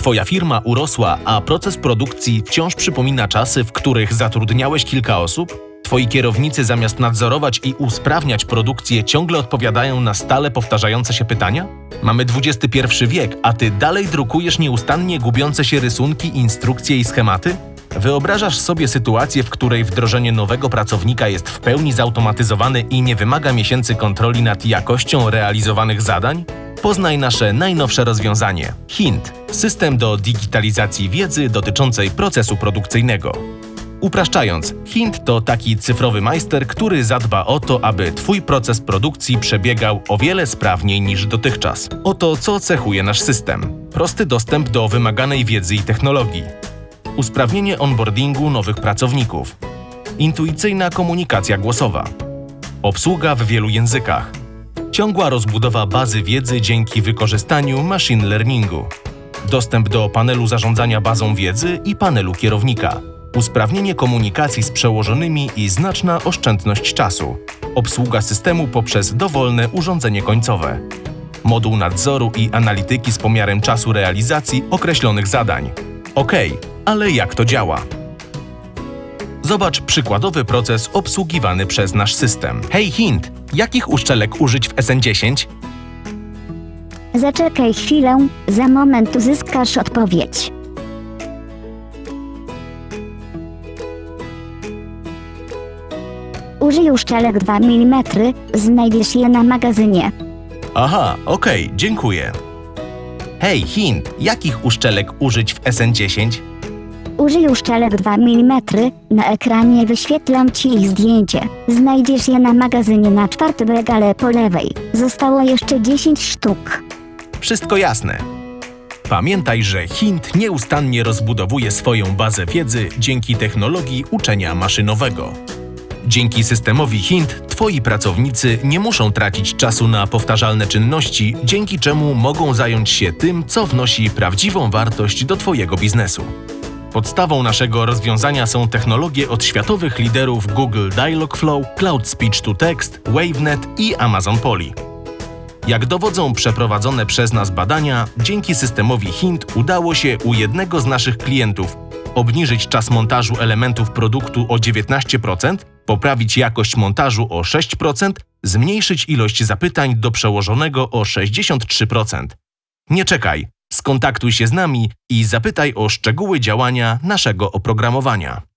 Twoja firma urosła, a proces produkcji wciąż przypomina czasy, w których zatrudniałeś kilka osób? Twoi kierownicy zamiast nadzorować i usprawniać produkcję ciągle odpowiadają na stale powtarzające się pytania? Mamy XXI wiek, a ty dalej drukujesz nieustannie gubiące się rysunki, instrukcje i schematy? Wyobrażasz sobie sytuację, w której wdrożenie nowego pracownika jest w pełni zautomatyzowane i nie wymaga miesięcy kontroli nad jakością realizowanych zadań? Poznaj nasze najnowsze rozwiązanie. HINT. System do digitalizacji wiedzy dotyczącej procesu produkcyjnego. Upraszczając, Hint to taki cyfrowy majster, który zadba o to, aby Twój proces produkcji przebiegał o wiele sprawniej niż dotychczas. Oto co cechuje nasz system: prosty dostęp do wymaganej wiedzy i technologii, usprawnienie onboardingu nowych pracowników, intuicyjna komunikacja głosowa, obsługa w wielu językach, ciągła rozbudowa bazy wiedzy dzięki wykorzystaniu machine learningu, dostęp do panelu zarządzania bazą wiedzy i panelu kierownika usprawnienie komunikacji z przełożonymi i znaczna oszczędność czasu, obsługa systemu poprzez dowolne urządzenie końcowe, moduł nadzoru i analityki z pomiarem czasu realizacji określonych zadań. OK, ale jak to działa? Zobacz przykładowy proces obsługiwany przez nasz system. Hej Hint, jakich uszczelek użyć w SN10? Zaczekaj chwilę, za moment uzyskasz odpowiedź. Użyj uszczelek 2 mm, znajdziesz je na magazynie. Aha, okej, dziękuję. Hej Hint, jakich uszczelek użyć w SN10? Użyj uszczelek 2 mm, na ekranie wyświetlam Ci ich zdjęcie. Znajdziesz je na magazynie na czwartym regale po lewej. Zostało jeszcze 10 sztuk. Wszystko jasne. Pamiętaj, że Hint nieustannie rozbudowuje swoją bazę wiedzy dzięki technologii uczenia maszynowego. Dzięki systemowi Hint Twoi pracownicy nie muszą tracić czasu na powtarzalne czynności, dzięki czemu mogą zająć się tym, co wnosi prawdziwą wartość do Twojego biznesu. Podstawą naszego rozwiązania są technologie od światowych liderów Google Dialogflow, Cloud Speech to Text, WaveNet i Amazon Polly. Jak dowodzą przeprowadzone przez nas badania, dzięki systemowi Hint udało się u jednego z naszych klientów obniżyć czas montażu elementów produktu o 19%, poprawić jakość montażu o 6%, zmniejszyć ilość zapytań do przełożonego o 63%. Nie czekaj, skontaktuj się z nami i zapytaj o szczegóły działania naszego oprogramowania.